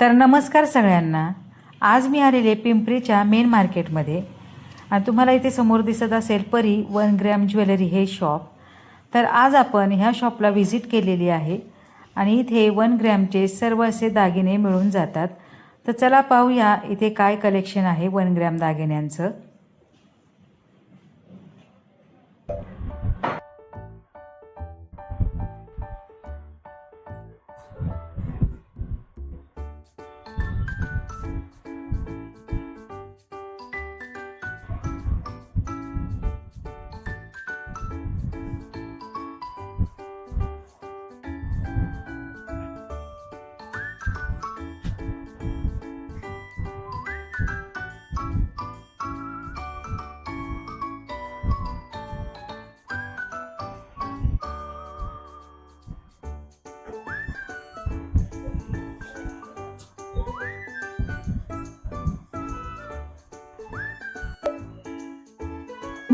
तर नमस्कार सगळ्यांना. आज मी आलेले पिंपरीच्या मेन मार्केटमध्ये आणि तुम्हाला इथे समोर दिसत असेल परी वन ग्रॅम ज्वेलरी हे शॉप तर आज आपण ह्या शॉपला व्हिजिट केलेली आहे. आणि इथे वन ग्रॅमचे सर्व असे दागिने मिळून जातात. तर चला पाहूया इथे काय कलेक्शन आहे वन ग्रॅम दागिन्यांचं.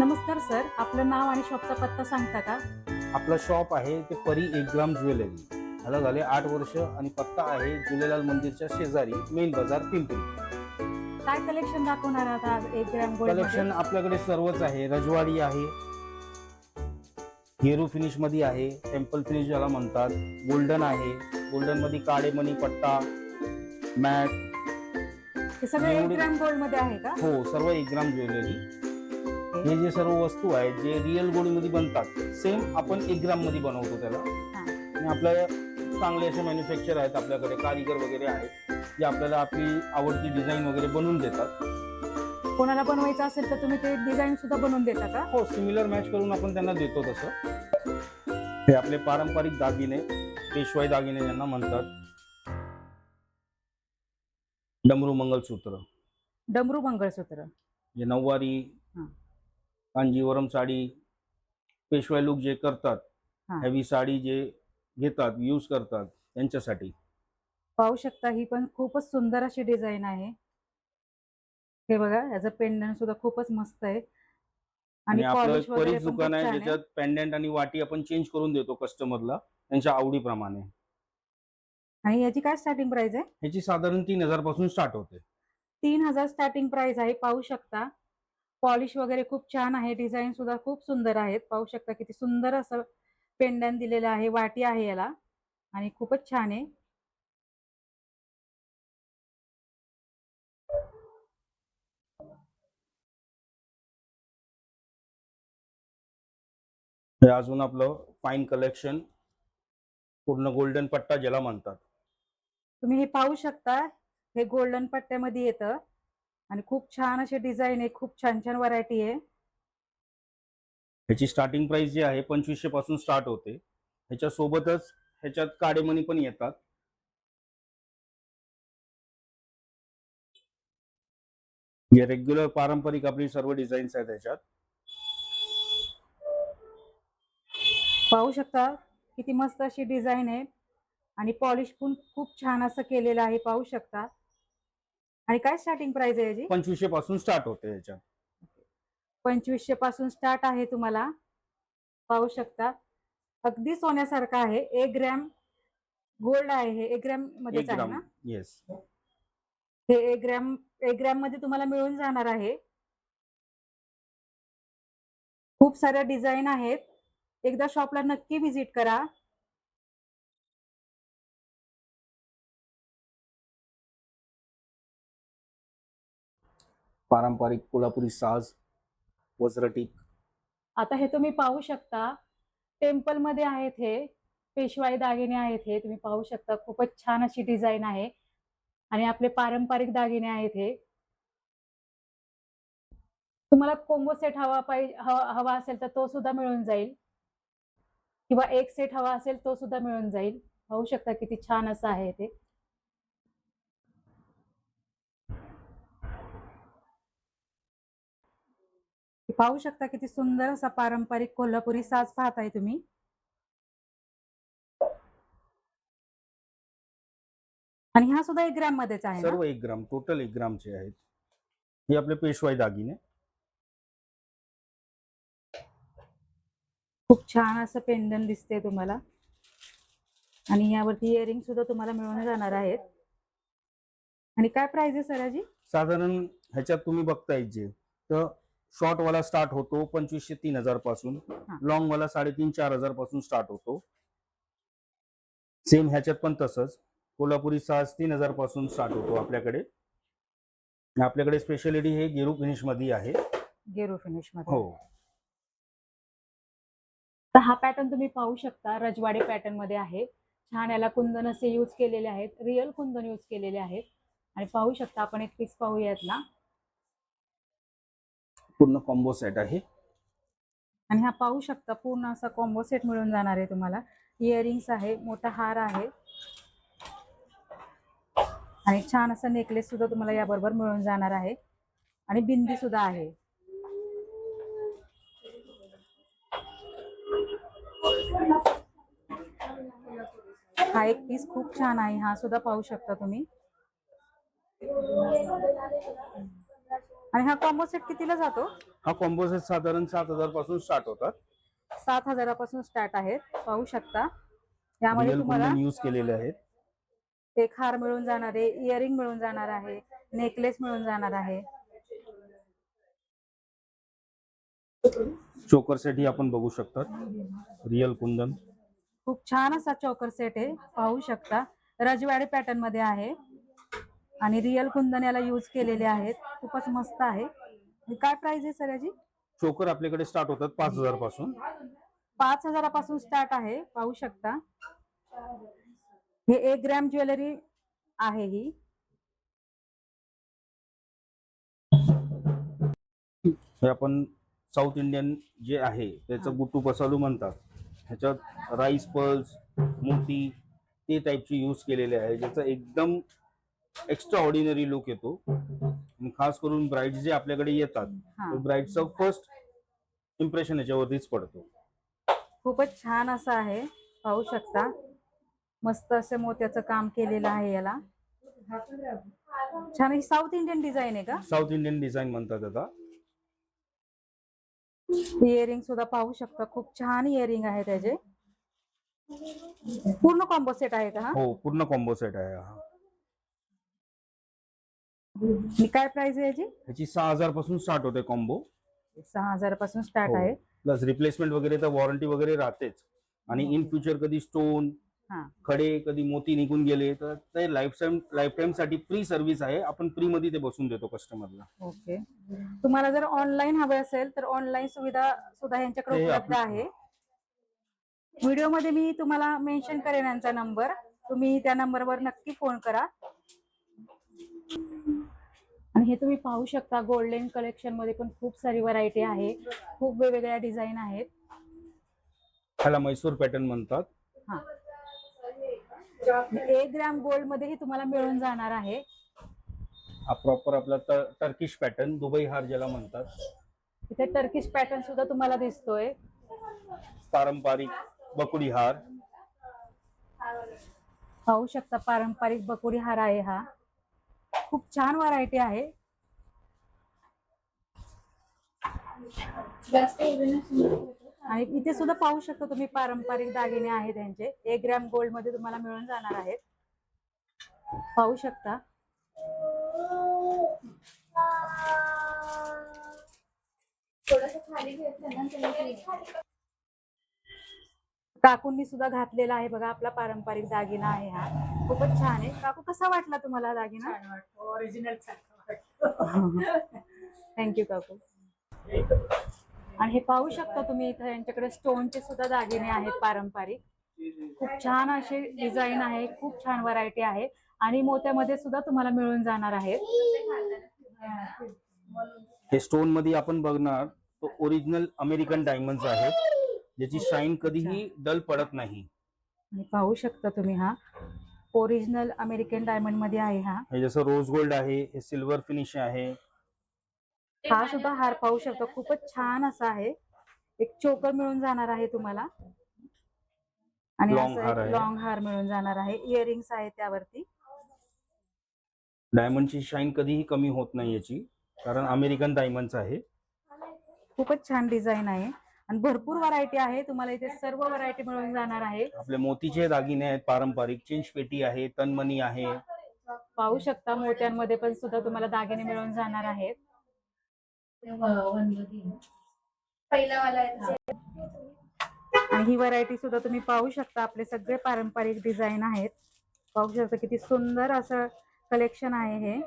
नमस्कार सर. आपलं नाव आणि शॉपचा पत्ता सांगता का? आपलं शॉप आहे ते परी एक ग्राम ज्वेलरी. ह्याला झाले आठ वर्ष आणि पत्ता आहे झुलेलाल मंदिरच्या शेजारी मेन बाजार पिंपरी. काय कलेक्शन दाखवणार आहात आज एक ग्रॅम गोल्ड कलेक्शन आपल्याकडे सर्वच आहे. रजवाडी आहे. हेरू फिनिशमध्ये आहे. टेम्पल फिनिश ज्याला म्हणतात. गोल्डन आहे. गोल्डनमध्ये काळे मणी पट्टा मॅट हे सगळं एक एवढे- ग्रॅम गोल्डमध्ये आहे का? हो सर्व एक ग्राम ज्वेलरी. हे जे सर्व वस्तू आहेत जे रिअल गोल्डमध्ये बनतात सेम आपण एक ग्राममध्ये बनवतो त्याला. आणि आपल्या चांगले असे मॅन्युफॅक्चर आहेत आपल्याकडे कारिगर वगैरे आहेत जे आपल्याला आपली आवडती डिझाईन वगैरे बनवून देतात. कोणाला बनवायचं असेल तर तुम्ही ते डिझाईन सुद्धा बनवून देता का? हो सिमिलर मॅच करून आपण त्यांना देतो तसं. हे आपले पारंपरिक दागिने पेशवाई दागिने ज्यांना म्हणतात. डमरू मंगलसूत्र. डमरू मंगळसूत्र जे नऊवारी. कांजीवरम साडी पेशवाई लुक जे करतात हा. हेवी साडी जे घेतात यूज करतात त्यांच्यासाठी पाहू शकता ही पण खूपच सुंदर अशी डिझाईन आहे. हे बघा याचं पेंडंट सुद्धा खूपच मस्त आहे. आणि आपलं polish वगैरे बरीच पण खूप दुकान आहे छान ज्याच्यात पेंडंट आणि वाटी आपण चेंज करून देतो कस्टमरला त्यांच्या आवडीप्रमाणे. आणि याची काय स्टार्टिंग प्राइस आहे? ह्याची साधारण तीन हजारपासून स्टार्ट होते. तीन हजार स्टार्टिंग प्राइस आहे पाहू शकता. पॉलिश वगैरे खूप छान आहे. डिझाईन सुद्धा खूप सुंदर आहेत. पाहू शकता किती सुंदर असं पेंडंट दिलेलं आहे. वाटी आहे याला. आणि खूपच छान आहे. हे अजून आपलं फाईन कलेक्शन पूर्ण गोल्डन पट्टा ज्याला म्हणतात. तुम्ही हे पाहू शकता. हे गोल्डन पट्ट्यामध्ये येतं. आणि खूप छान असे डिझाईन आहे खूप छान छान व्हरायटी आहे. ह्याची स्टार्टिंग प्राइस जी आहे पंचवीसशे पासून स्टार्ट होते. ह्याच्या सोबतच ह्याच्यात काडेमणी पण येतात. जे रेग्युलर पारंपरिक आपली सर्व डिझाईन्स आहेत ह्याच्यात. पाहू शकता किती मस्त अशी डिझाईन आहे. आणि पॉलिश पण खूप छान असं केलेलं आहे पाहू शकता. आणि काय स्टार्टिंग प्राइस आहे याची? पंचवीसशे पासून स्टार्ट होते ह्याच्यात पंचवीसशे पासून स्टार्ट आहे तुम्हाला. पाहू शकता. अगदी सोन्यासारखं आहे. एक ग्रॅम गोल्ड आहे हे. एक ग्रॅम मध्येच एक आहे ग्राम ना? येस हे एक ग्रॅम एक ग्रॅममध्ये तुम्हाला मिळून जाणार आहे. खूप साऱ्या डिझाईन आहेत. एकदा शॉपला नक्की व्हिजिट करा. पारंपरिक कोल्हापुरी साज वज्रटीक आता हे तुम्ही पाहू शकता. टेम्पलमध्ये आहेत हे पेशवाई दागिने आहेत हे तुम्ही पाहू शकता. खूपच छान अशी डिझाईन आहे. आणि आपले पारंपरिक दागिने आहेत हे. तुम्हाला कोंबो सेट हवा पाहिजे हवा असेल तर तो सुद्धा मिळून जाईल. किंवा एक सेट हवा असेल तो सुद्धा मिळून जाईल. पाहू शकता किती छान असं आहे ते. पाहू शकता किती सुंदर असा पारंपरिक कोल्हापुरी साज पाहताय तुम्ही. आणि हा सुद्धा एक ग्रॅम मध्येच आहे सर्व एक ग्राम टोटल एक ग्रामचे आहेत. हे आपले पेशवाई दागिने. खूप छान असं पेंडन दिसते तुम्हाला. आणि यावरती इयरिंग सुद्धा तुम्हाला मिळून जाणार आहेत. आणि काय प्राइस आहे सर याची साधारण ह्याच्यात तुम्ही बघताय जे तर शॉर्ट वाला स्टार्ट होतो पंचवीसशे तीन हजारपासून. लॉंग वाला साडेतीन चार हजारपासून स्टार्ट होतो. सेम ह्याच्यात पण तसंच. कोल्हापुरी साज तीन हजारपासून स्टार्ट होतो आपल्याकडे. आपल्याकडे स्पेशालिटी हे गेरू फिनिशमध्ये आहे. गेरू फिनिशमध्ये हो. तर हा पॅटर्न तुम्ही पाहू शकता. रजवाडी पॅटर्नमध्ये आहे. छान याला कुंदन असे यूज केलेले आहेत. रिअल कुंदन यूज केलेले आहेत. आणि पाहू शकता आपण एक पीस पाहूयात ना पूर्ण कॉम्बो सेट आहे. आणि हा पाहू शकता पूर्ण असा कॉम्बो सेट मिळून जाणार आहे तुम्हाला. इयरिंग्स आहे मोठा हार आहे. आणि छान असा नेकलेस सुद्धा तुम्हाला याबरोबर मिळून जाणार आहे. आणि बिंदी सुद्धा आहे. हा एक पीस खूप छान आहे हा सुद्धा पाहू शकता तुम्ही. आणि हा कॉम्बो सेट कितीला जातो? हा कॉम्बो सेट साधारण सात हजारपासून स्टार्ट होतात. सात हजारापासून स्टार्ट आहेत. पाहू शकता. यामध्ये रिअल तुम्हाला यूज केलेले आहेत. एक हार मिळून जाणार आहे इयरिंग मिळून जाणार आहे नेकलेस मिळून जाणार आहे. चोकर सेट ही आपण बघू शकतात. रिअल कुंदन. खूप छान असा चौकर सेट आहे. पाहू शकता. रजवाडी पॅटर्नमध्ये आहे. आणि रिअल कुंदन याला यूज केलेले आहेत. खूपच मस्त आहे. काय प्राइस आहे सर याची चोकर आपल्याकडे स्टार्ट होतात पाच हजारपासून. पाच हजारापासून स्टार्ट आहे. पाहू शकता. हे एक ग्रॅम ज्वेलरी आहे ही. हे आपण साऊथ इंडियन जे आहे. त्याचं गुट्टू पसालू म्हणतात. ह्याच्यात राईस पल्स मोती ते टाईपचे यूज केलेले आहे. ज्याचा एकदम एक्स्ट्रा ऑर्डिनरी लुक येतो खास करून ब्राईड जे आपल्याकडे येतात ब्राईडचं फर्स्ट इम्प्रेशन याच्यावरतीच पडतो. खूपच छान असं आहे. पाहू शकता. मस्त असं मोत्याचं काम केलेलं आहे याला. छान साऊथ इंडियन डिझाईन आहे का? साऊथ इंडियन डिझाईन म्हणतात आता. इयरिंग सुद्धा पाहू शकता. खूप छान इयरिंग आहे त्याचे. पूर्ण कॉम्बो सेट आहे का हा? पूर्ण कॉम्बो सेट आहे हा. काय प्राइस आहे याची? ह्याची सहा हजारपासून स्टार्ट होते कॉम्बो सहा हजारपासून स्टार्ट हो. आहे. प्लस रिप्लेसमेंट वगैरे तर वॉरंटी वगैरे राहतेच. आणि इन फ्युचर कधी स्टोन हा. खडे कधी मोती निघून गेले तर ते लाईफ टाईमसाठी फ्री सर्व्हिस आहे. आपण फ्री मध्ये ते बसून देतो कस्टमरला ओके तुम्हाला जर ऑनलाईन हवे असेल तर ऑनलाईन सुविधा सुद्धा यांच्याकडे उपलब्ध आहे. व्हिडिओमध्ये मी तुम्हाला मेन्शन करेन यांचा नंबर तुम्ही त्या नंबरवर नक्की फोन करा. आणि हे तुम्ही पाहू शकता गोल्डन कलेक्शनमध्ये पण खूप सारी व्हरायटी आहे. खूप वेगवेगळ्या डिझाईन आहेत. ह्याला मैसूर पॅटर्न म्हणतात. हा. एक ग्रॅम गोल्ड मध्येही तुम्हाला मिळून जाणार आहे. हा प्रॉपर आपला टर्किश पॅटर्न दुबई हार ज्याला म्हणतात. इथे टर्किश पॅटर्न सुद्धा तुम्हाला दिसतोय. पारंपरिक बकुडी हार. पाहू शकता पारंपरिक बकुडी हार आहे हा. खूप छान व्हरायटी आहे. आणि इथे सुद्धा पाहू शकता तुम्ही पारंपरिक दागिने आहेत त्यांचे एक ग्रॅम गोल्डमध्ये तुम्हाला मिळून जाणार आहेत. पाहू शकता. काकूंनी सुद्धा घातलेला आहे बघा आपला पारंपरिक दागिना आहे हा. खूपच छान आहे. काकू कसा वाटला तुम्हाला दागिना? ओरिजिनल थँक्यू काकू. आणि हे पाहू शकता तुम्ही इथं यांच्याकडे स्टोनचे सुद्धा दागिने आहेत पारंपरिक. खूप छान असे डिझाईन आहे खूप छान व्हरायटी आहे. आणि मोत्यामध्ये सुद्धा तुम्हाला मिळून जाणार आहेत. हे स्टोनमध्ये आपण बघणार तो ओरिजिनल अमेरिकन डायमंड्स आहेत. ज्याची शाईन कधीही डल पडत नाही. आणि पाहू शकता तुम्ही हा. ओरिजिनल अमेरिकन डायमंडमध्ये आहे हा. हे जसं रोज गोल्ड आहे हे सिल्वर फिनिश आहे. हा सुद्धा हार पाहू शकता. खूपच छान असा आहे. एक चोकर मिळून जाणार आहे तुम्हाला. आणि Long असं हार आहे. लॉंग हार मिळून जाणार आहे. इयरिंग्स आहे त्यावरती. डायमंडची शाईन कधीही कमी होत नाही याची. कारण अमेरिकन डायमंड्स आहे. खूपच छान डिझाईन आहे. आणि भरपूर व्हरायटी आहे. तुम्हाला इथे सर्व व्हरायटी मिळून जाणार आहे. आपले मोतीचे दागिने आहेत पारंपरिक चिंच पेटी आहे तनमणी आहे. पाहू शकता मोत्यांमध्ये पण सुद्धा तुम्हाला दागिने मिळून जाणार आहेत. पहिला वाला आहे. आणि ही व्हरायटी सुद्धा तुम्ही पाहू शकता. आपले सगळे पारंपरिक डिझाईन आहेत. पाहू शकता किती सुंदर असं कलेक्शन आहे हे.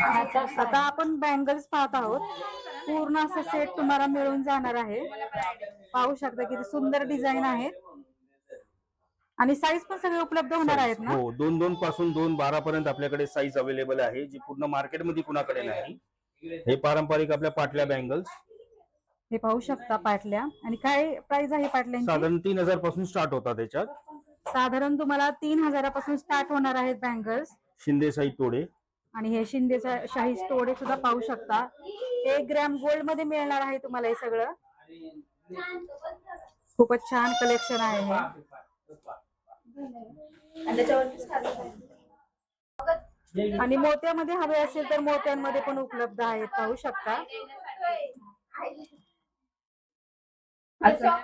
आता आपण बँगल्स पाहत आहोत. पूर्ण असं सेट तुम्हाला मिळून जाणार आहे. पाहू शकता किती सुंदर डिझाईन आहेत. आणि साईज पण सगळे उपलब्ध होणार आहेत ना? हो दोन दोन पासून दोन बारा पर्यंत आपल्याकडे साईज अवेलेबल आहे जी पूर्ण मार्केटमध्ये कुणाकडे नाही. हे पारंपरिक आपल्या पाटल्या बँगल्स हे पाहू शकता पाटल्या. आणि काय प्राइस आहे पाटल्यांची? साधारण तीन हजारपासून स्टार्ट होतात त्याच्यात. साधारण तुम्हाला तीन हजारापासून स्टार्ट होणार आहेत बँगल्स शिंदे साई तोडे. आणि हे शिंदेचा शाही स्टोडे सुद्धा पाहू शकता. एक ग्रॅम गोल्डमध्ये मिळणार आहे तुम्हाला हे सगळं. खूपच छान कलेक्शन आहे हे. आणि आहे. मोत्यामध्ये हवे असेल तर मोत्यांमध्ये पण उपलब्ध आहेत पाहू शकता.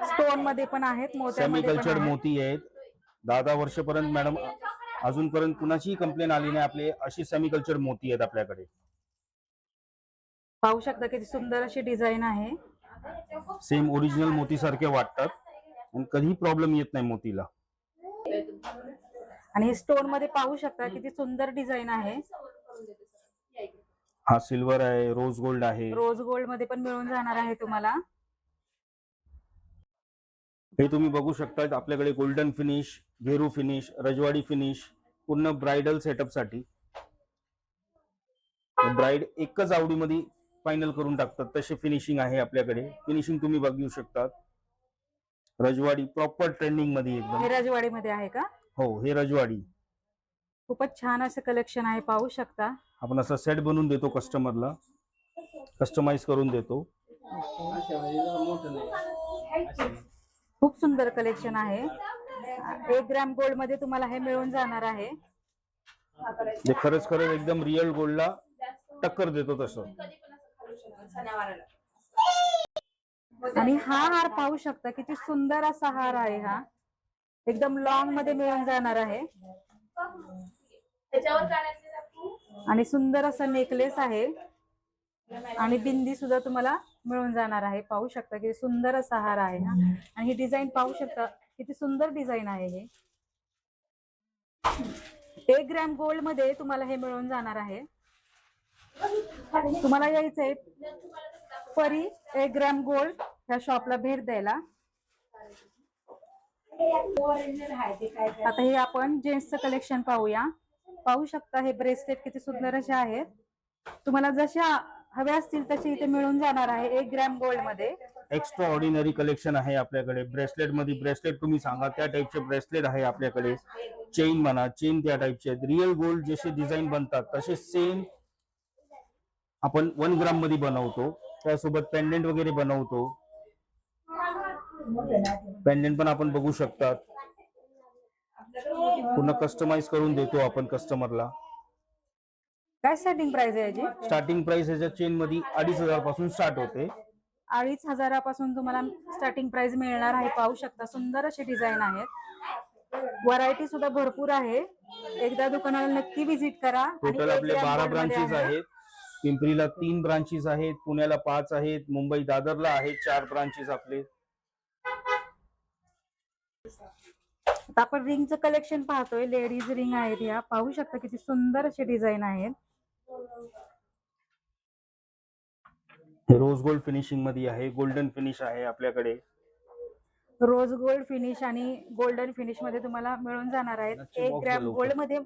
स्टोनमध्ये पण आहेत मोत्यामध्ये. मोती आहेत. दहा दहा वर्षपर्यंत मॅडम अजूनपर्यंत कुणाचीही कंप्लेन आली नाही. आपले अशी सेमी कल्चर मोती आहेत आपल्याकडे. पाहू शकता किती सुंदर अशी डिझाईन आहे. सेम ओरिजिनल मोती सारखे वाटतात. आणि कधीही प्रॉब्लेम येत नाही मोतीला. आणि हे स्टोनमध्ये पाहू शकता किती सुंदर डिझाईन आहे. हा सिल्वर आहे रोज गोल्ड आहे. रोज गोल्डमध्ये पण मिळून जाणार आहे तुम्हाला. हे तुम्ही बघू शकता आपल्याकडे गोल्डन फिनिश घेरू फिनिश रजवाडी फिनिश पूर्ण ब्रायडल सेटअपसाठी ब्राईड एकच आवडीमध्ये फायनल करून टाकतात. तसे फिनिशिंग आहे आपल्याकडे. फिनिशिंग तुम्ही बघू शकतात. रजवाडी प्रॉपर ट्रेंडिंगमध्ये हे एकदम. राजवाडी मध्ये आहे का? हो हे रजवाडी. खूपच छान असं कलेक्शन आहे पाहू शकता. आपण असा सेट बनवून देतो कस्टमरला कस्टमाइज करून देतो. खूप सुंदर कलेक्शन आहे. एक ग्रॅम गोल्डमध्ये तुम्हाला हे मिळून जाणार आहे. जे खरंच खरंच एकदम रिअल गोल्डला टक्कर देतो तसं. आणि हा हार पाहू शकता किती सुंदर असा हार आहे हा. एकदम लॉंगमध्ये मिळून जाणार आहे. आणि सुंदर असा नेकलेस आहे. आणि बिंदी सुद्धा तुम्हाला मिळून जाणार आहे. पाहू शकता किती सुंदर असा हार आहे हा. आणि ही डिझाईन पाहू शकता किती सुंदर डिझाईन आहे हे. एक ग्रॅम गोल्डमध्ये तुम्हाला हे मिळून जाणार आहे. तुम्हाला यायचंय परी एक ग्रॅम गोल्ड ह्या शॉपला भेट द्यायला. आता हे आपण जेंट्सचं कलेक्शन पाहूया. पाहू शकता हे ब्रेसलेट किती सुंदर असे आहेत. तुम्हाला जशा हव्या असतील तसे इथे मिळून जाणार आहे एक ग्रॅम गोल्डमध्ये. एक्स्ट्रा ऑर्डिनरी कलेक्शन आहे आपल्याकडे. ब्रेसलेटमध्ये ब्रेसलेट तुम्ही सांगा त्या टाईपचे ब्रेसलेट आहे आपल्याकडे. चेन म्हणा चेन त्या टाईपचे आहेत रिअल गोल्ड जसे डिझाईन बनतात तसे सेम आपण वन ग्राममध्ये बनवतो. त्यासोबत पेंडेंट वगैरे बनवतो. पेंडेंट पण आपण बघू शकतात. पूर्ण कस्टमाइज करून देतो आपण कस्टमरला काय स्टार्टिंग प्राइस आहे याची? स्टार्टिंग प्राइस ह्याच्या चेन मध्ये अडीच हजारपासून स्टार्ट होते. अडीच हजारापासून तुम्हाला स्टार्टिंग प्राइस मिळणार आहे. पाहू शकता सुंदर असे डिझाईन आहेत. व्हरायटी सुद्धा भरपूर आहे. एकदा दुकानाला नक्की विजिट करा. टोटल आपले बारा ब्रांचेस आहे. आहेत. पिंपरीला तीन ब्रांचेस आहेत. पुण्याला पाच आहेत. मुंबई दादरला आहेत. चार ब्रांचेस आपले. आपण रिंगचं कलेक्शन पाहतोय. लेडीज रिंग आहेत या. पाहू शकता किती सुंदर असे डिझाईन आहेत. हे रोज गोल्ड फिनिशिंगमध्ये आहे गोल्डन फिनिश आहे आपल्याकडे. रोज गोल्ड फिनिश आणि गोल्डन फिनिशमध्ये तुम्हाला मिळून जाणार आहेत. एक ग्रॅम गोल्डमध्ये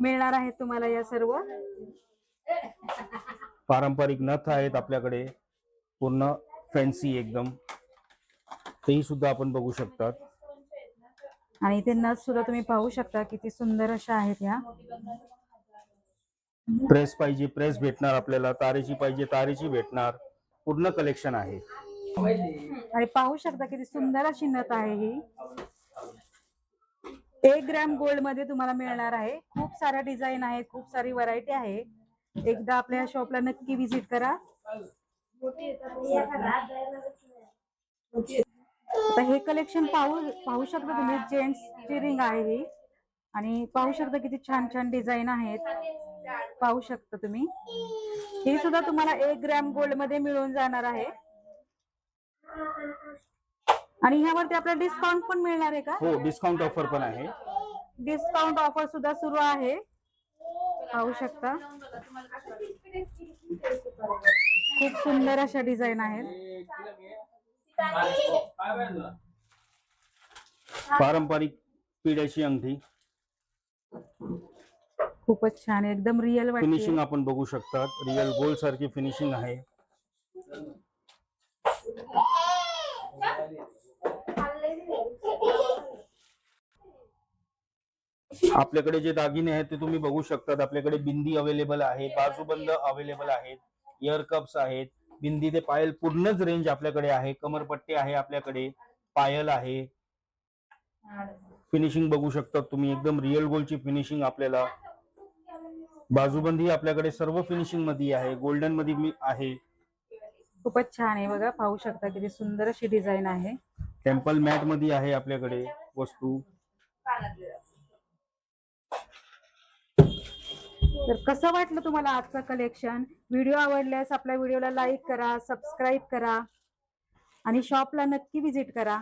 मिळणार आहेत तुम्हाला या सर्व. पारंपरिक नथ आहेत आपल्याकडे. पूर्ण फॅन्सी एकदम. तेही सुद्धा आपण बघू शकतात. आणि इथे नथ सुद्धा तुम्ही पाहू शकता किती सुंदर अशा आहेत ह्या प्रेस पाहिजे प्रेस भेटणार आपल्याला तारेची पाहिजे तारेची भेटणार. पूर्ण कलेक्शन आहे. आणि पाहू शकता किती सुंदर अशी नथ आहे ही. एक ग्रॅम गोल्डमध्ये तुम्हाला मिळणार आहे. खूप साऱ्या डिझाईन आहेत खूप सारी व्हरायटी आहे. एकदा आपल्या शॉपला नक्की व्हिजिट करा. आता हे कलेक्शन पाहू पाहू शकता तुम्ही जेंट्स ची रिंग आहे ही. आणि पाहू शकता किती छान छान डिझाईन आहेत. पाहू शकता तुम्ही. हे सुद्धा तुम्हाला एक ग्रॅम गोल्डमध्ये मिळून जाणार आहे. आणि ह्यावरती आपल्याला डिस्काउंट पण मिळणार आहे का? हो डिस्काउंट ऑफर पण आहे. डिस्काउंट ऑफर सुद्धा सुरू आहे. पाहू शकता. खूप सुंदर अशा डिझाईन आहेत. पारंपरिक पिढ्याची अंगठी. खूपच छान आहे. एकदम रिअल फिनिशिंग आपण बघू शकतात. रिअल गोल्ड सारखी फिनिशिंग आहे. आपल्याकडे जे दागिने आहेत ते तुम्ही बघू शकतात. आपल्याकडे बिंदी अवेलेबल आहे बाजूबंद अवेलेबल आहेत इयर कप्स आहेत. बिंदी ते पायल पूर्णच रेंज आपल्याकडे आहे. कमरपट्टी आहे आपल्याकडे. पायल आहे. फिनिशिंग बघू शकतात तुम्ही. एकदम रिअल गोल्डची फिनिशिंग आपल्याला बाजूबंदी आपल्याकडे सर्व फिनिशिंगमध्ये आहे गोल्डनमध्ये मी आहे. खूपच छान आहे बघा पाहू शकता किती सुंदर अशी डिझाईन आहे. टेम्पल मॅटमध्ये आहे आपल्याकडे वस्तू. तर कसं वाटलं तुम्हाला आजचं कलेक्शन व्हिडिओ आवडल्यास आपल्या व्हिडिओला लाईक करा सबस्क्राईब करा. आणि शॉपला नक्की विजिट करा.